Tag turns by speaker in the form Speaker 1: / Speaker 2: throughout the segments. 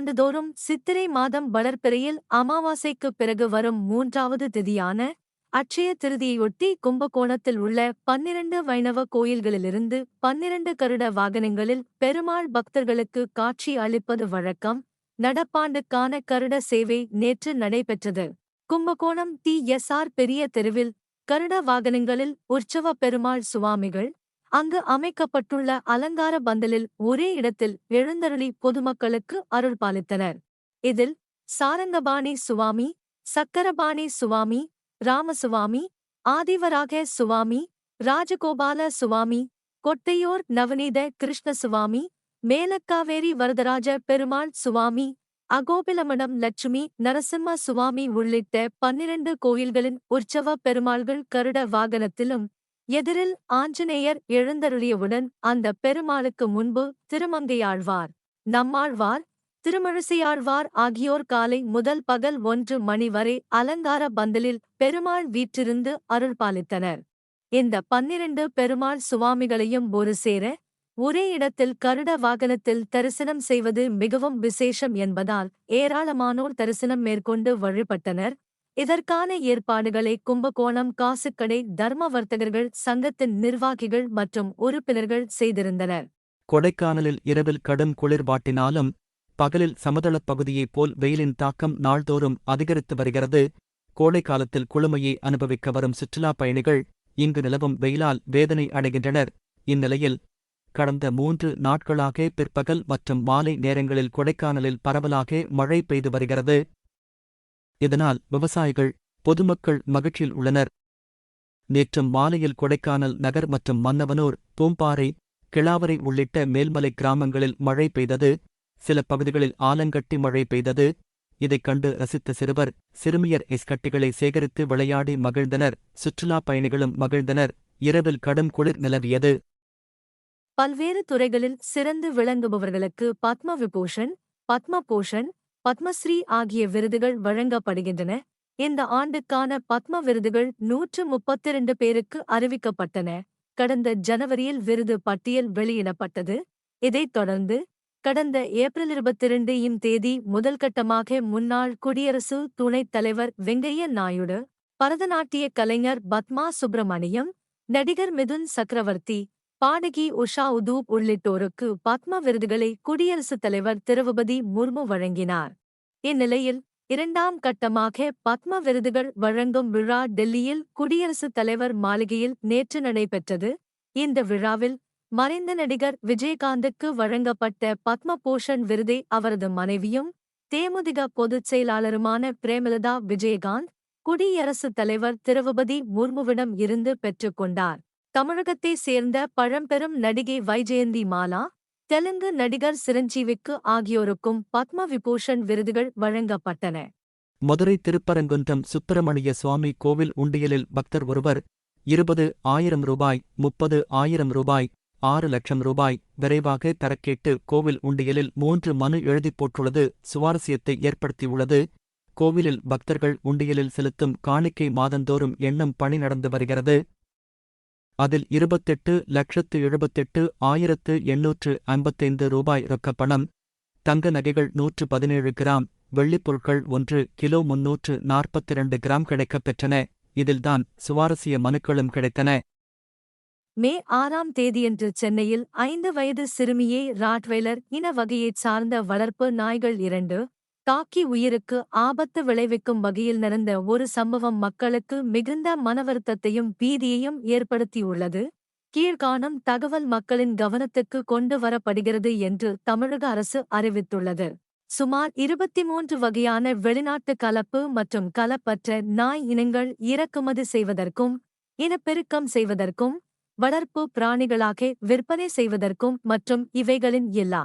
Speaker 1: ஆண்டுதோறும் சித்திரை மாதம் வளர்ப்பிறையில் அமாவாசைக்குப் பிறகு வரும் மூன்றாவது திதியான அட்சய திருதியையொட்டி கும்பகோணத்தில் உள்ள பன்னிரண்டு வைணவ கோயில்களிலிருந்து பன்னிரண்டு கருட வாகனங்களில் பெருமாள் பக்தர்களுக்கு காட்சி அளிப்பது வழக்கம். நடப்பாண்டுக்கான கருட சேவை நேற்று நடைபெற்றது. கும்பகோணம் டி எஸ் ஆர் பெரிய தெருவில் கருட வாகனங்களில் உற்சவ பெருமாள் சுவாமிகள் அங்கு அமைக்கப்பட்டுள்ள அலங்கார பந்தலில் ஒரே இடத்தில் எழுந்தருளி பொதுமக்களுக்கு அருள்பாலித்தனர். இதில் சாரங்கபாணி சுவாமி சக்கரபாணி சுவாமி ராமசுவாமி ஆதிவராக சுவாமி ராஜகோபால சுவாமி கொட்டையோர் நவநீத கிருஷ்ணசுவாமி மேலக்காவேரி வரதராஜ பெருமாள் சுவாமி அகோபிலமணம் லட்சுமி நரசிம்ம சுவாமி உள்ளிட்ட பன்னிரண்டு கோயில்களின் உற்சவ பெருமாள்கள் கருட வாகனத்திலும் எதிரில் ஆஞ்சநேயர் எழுந்தருளியவுடன் அந்த பெருமாளுக்கு முன்பு திருமங்கையாழ்வார். நம்மாழ்வார் திருமழிசையாழ்வார் ஆகியோர் காலை முதல் பகல் ஒன்று மணி வரை அலங்கார பந்தலில் பெருமாள் வீற்றிருந்து அருள்பாலித்தனர் இந்த பன்னிரண்டு பெருமாள் சுவாமிகளையும் ஒரு சேர ஒரே இடத்தில் கருட வாகனத்தில் தரிசனம் செய்வது மிகவும் விசேஷம் என்பதால் ஏராளமானோர் தரிசனம் மேற்கொண்டு வழிபட்டனர். இதற்கான ஏற்பாடுகளை கும்பகோணம் காசுக்கடை தர்ம வர்த்தகர்கள் சங்கத்தின் நிர்வாகிகள் மற்றும் உறுப்பினர்கள் செய்திருந்தனர்.
Speaker 2: கொடைக்கானலில் இரவில் கடும் குளிர்பாட்டினாலும் பகலில் சமதளப் பகுதியைப் போல் வெயிலின் தாக்கம் நாள்தோறும் அதிகரித்து வருகிறது. கோடை காலத்தில் குளுமையை அனுபவிக்க வரும் சுற்றுலாப் பயணிகள் இங்கு நிலவும் வெயிலால் வேதனை அடைகின்றனர். இந்நிலையில் கடந்த மூன்று நாட்களாக பிற்பகல் மற்றும் மாலை நேரங்களில் கொடைக்கானலில் பரவலாக மழை பெய்து வருகிறது. இதனால் விவசாயிகள் பொதுமக்கள் மகிழ்ச்சியில் உள்ளனர். நேற்று மாலையில் கொடைக்கானல் நகர் மற்றும் மன்னவனூர் பூம்பாறை கிளாவரை உள்ளிட்ட மேல்மலை கிராமங்களில் மழை பெய்தது. சில பகுதிகளில் ஆலங்கட்டி மழை பெய்தது. இதைக் கண்டு ரசித்த சிறுவர் சிறுமியர் இஸ்கட்டிகளை சேகரித்து விளையாடி மகிழ்ந்தனர். சுற்றுலாப் பயணிகளும் மகிழ்ந்தனர். இரவில் கடும் குளிர் நிலவியது.
Speaker 1: பல்வேறு துறைகளில் சிறந்து விளங்குபவர்களுக்கு பத்ம விபூஷன் பத்ம பூஷன் பத்மஸ்ரீ ஆகிய விருதுகள் வழங்கப்படுகின்றன. இந்த ஆண்டுக்கான பத்ம விருதுகள் நூற்று முப்பத்திரண்டு பேருக்கு அறிவிக்கப்பட்டன. கடந்த ஜனவரியில் விருது பட்டியல் வெளியிடப்பட்டது. இதைத் தொடர்ந்து கடந்த ஏப்ரல் இருபத்திரண்டு இம் தேதி முதல்கட்டமாக முன்னாள் குடியரசு துணைத் தலைவர் வெங்கைய நாயுடு பரதநாட்டிய கலைஞர் பத்மா சுப்பிரமணியம் நடிகர் மிதுன் சக்கரவர்த்தி பாடகி உஷா உதூப் உள்ளிட்டோருக்கு பத்ம விருதுகளை குடியரசுத் தலைவர் திரௌபதி முர்மு வழங்கினார். இந்நிலையில் இரண்டாம் கட்டமாக பத்ம விருதுகள் வழங்கும் விழா டெல்லியில் குடியரசுத் தலைவர் மாளிகையில் நேற்று நடைபெற்றது. இந்த விழாவில் மறைந்த நடிகர் விஜயகாந்துக்கு வழங்கப்பட்ட பத்ம பூஷன் விருதை அவரது மனைவியும் தேமுதிக பொதுச் செயலாளருமான பிரேமலதா விஜயகாந்த் குடியரசுத் தலைவர் திரௌபதி முர்முவிடம் இருந்து பெற்றுக்கொண்டார் தமிழகத்தை சேர்ந்த பழம்பெரும் நடிகை வைஜெயந்தி மாலா தெலுங்கு நடிகர் சிரஞ்சீவிக்கு ஆகியோருக்கும் பத்ம விபூஷன் விருதுகள் வழங்கப்பட்டன.
Speaker 2: மதுரை திருப்பரங்குன்றம் சுப்பிரமணிய சுவாமி கோவில் உண்டியலில் பக்தர் ஒருவர் இருபது ஆயிரம் ரூபாய் முப்பது ஆயிரம் ரூபாய் ஆறு லட்சம் ரூபாய் விரைவாக தரக்கேட்டு கோவில் உண்டியலில் மூன்று மனு எழுதிப் போட்டுள்ளது சுவாரஸ்யத்தை ஏற்படுத்தியுள்ளது. கோவிலில் பக்தர்கள் உண்டியலில் செலுத்தும் காணிக்கை மாதந்தோறும் எண்ணம் பணி நடந்து வருகிறது. அதில் இருபத்தெட்டு லட்சத்து எழுபத்தெட்டு ஆயிரத்து எண்ணூற்று ஐம்பத்தைந்து ரூபாய் ரொக்கப்பணம் தங்க நகைகள் நூற்று பதினேழு கிராம் வெள்ளிப் பொருட்கள் ஒன்று கிலோ முன்னூற்று நாற்பத்திரண்டு கிராம் கிடைக்கப் பெற்றன. இதில்தான் சுவாரஸ்ய மனுக்களும் கிடைத்தன.
Speaker 1: மே ஆறாம் தேதியன்று சென்னையில் ஐந்து வயது சிறுமியை ராட்வெய்லர் இன வகையைச் சார்ந்த வளர்ப்பு நாய்கள் இரண்டு தாக்கி உயிருக்கு ஆபத்து விளைவிக்கும் வகையில் நடந்த ஒரு சம்பவம் மக்களுக்கு மிகுந்த மனவருத்தத்தையும் பீதியையும் ஏற்படுத்தியுள்ளது. கீழ்காணும் தகவல் மக்களின் கவனத்துக்கு கொண்டு வரப்படுகிறது என்று தமிழக அரசு அறிவித்துள்ளது. சுமார் இருபத்தி மூன்று வகையான வெளிநாட்டு கலப்பு மற்றும் கலப்பற்ற நாய் இனங்கள் இறக்குமதி செய்வதற்கும் இனப்பெருக்கம் செய்வதற்கும் வளர்ப்பு பிராணிகளாக விற்பனை செய்வதற்கும் மற்றும் இவைகளின் எல்லா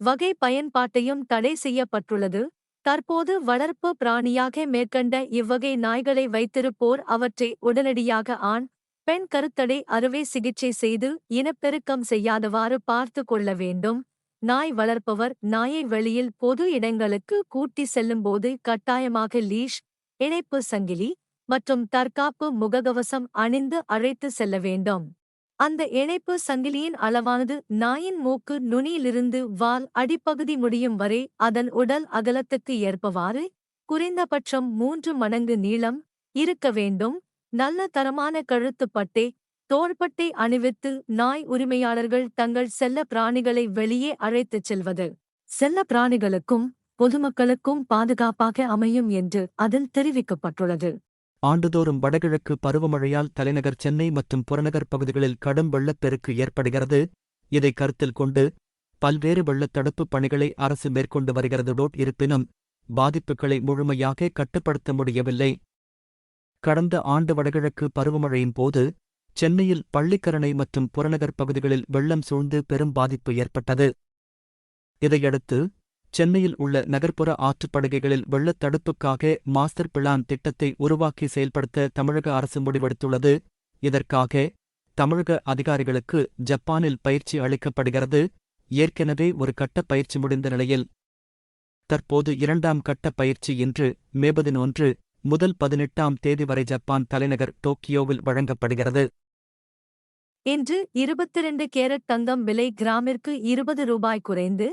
Speaker 1: வகை பயன்பாட்டையும் தடை செய்யப்பட்டுள்ளது. தற்போது வளர்ப்பு பிராணியாக மேற்கண்ட இவ்வகை நாய்களை வைத்திருப்போர் அவற்றை உடனடியாக ஆண் பெண் கருத்தடை அறுவை சிகிச்சை செய்து இனப்பெருக்கம் செய்யாதவாறு பார்த்து கொள்ள வேண்டும். நாய் வளர்ப்பவர் நாயை வெளியில் பொது இடங்களுக்கு கூட்டி செல்லும்போது கட்டாயமாக லீஷ் இணைப்பு சங்கிலி மற்றும் தற்காப்பு முககவசம் அணிந்து அழைத்து செல்ல வேண்டும். அந்த இணைப்பு சங்கிலியின் அளவானது நாயின் மூக்கு நுனியிலிருந்து வால் அடிப்பகுதி முடியும் வரை அதன் உடல் அகலத்துக்கு ஏற்பவாறு குறைந்தபட்சம் மூன்று மடங்கு நீளம் இருக்க வேண்டும். நல்ல தரமான கழுத்துப் பட்டை தோள்பட்டை அணிவித்து நாய் உரிமையாளர்கள் தங்கள் செல்ல பிராணிகளை வெளியே அழைத்துச் செல்வது. செல்ல பிராணிகளுக்கும் பொதுமக்களுக்கும் பாதுகாப்பாக அமையும் என்று அதில் தெரிவிக்கப்பட்டுள்ளது.
Speaker 2: ஆண்டுதோறும் வடகிழக்கு பருவமழையால் தலைநகர் சென்னை மற்றும் புறநகர் பகுதிகளில் கடும் வெள்ளப்பெருக்கு ஏற்படுகிறது. இதை கருத்தில் கொண்டு பல்வேறு வெள்ளத் தடுப்புப் பணிகளை அரசு மேற்கொண்டு வருகிறதுடோட் இருப்பினும் பாதிப்புகளை முழுமையாக கட்டுப்படுத்த முடியவில்லை. கடந்த ஆண்டு வடகிழக்கு பருவமழையின் போது சென்னையில் பள்ளிக்கரணை மற்றும் புறநகர் பகுதிகளில் வெள்ளம் சூழ்ந்து பெரும் பாதிப்பு ஏற்பட்டது. இதையடுத்து சென்னையில் உள்ள நகர்ப்புற ஆற்றுப்படுகைகளில் வெள்ளத் தடுப்புக்காக மாஸ்டர் பிளான் திட்டத்தை உருவாக்கி செயல்படுத்த தமிழக அரசு முடிவெடுத்துள்ளது. இதற்காக தமிழக அதிகாரிகளுக்கு ஜப்பானில் பயிற்சி அளிக்கப்படுகிறது. ஏற்கனவே ஒரு கட்ட பயிற்சி முடிந்த நிலையில் தற்போது இரண்டாம் கட்ட பயிற்சி இன்று மே பதினொன்று முதல் பதினெட்டாம் தேதி வரை ஜப்பான் தலைநகர் டோக்கியோவில் வழங்கப்படுகிறது.
Speaker 1: இன்று இருபத்திரண்டு கேரட் தங்கம் விலை கிராமிற்கு இருபது ரூபாய் குறைந்து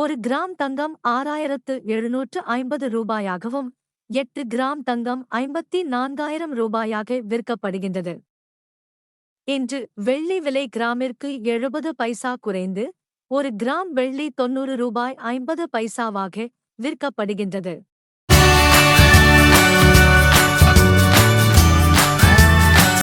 Speaker 1: ஒரு கிராம் தங்கம் ஆறாயிரத்து எழுநூற்று ஐம்பது ரூபாயாகவும் எட்டு கிராம் தங்கம் ஐம்பத்தி நான்காயிரம் ரூபாயாக விற்கப்படுகின்றது. இன்று வெள்ளி விலை கிராமிற்கு எழுபது பைசா குறைந்து ஒரு கிராம் வெள்ளி தொன்னூறு ரூபாய் ஐம்பது பைசாவாக விற்கப்படுகின்றது.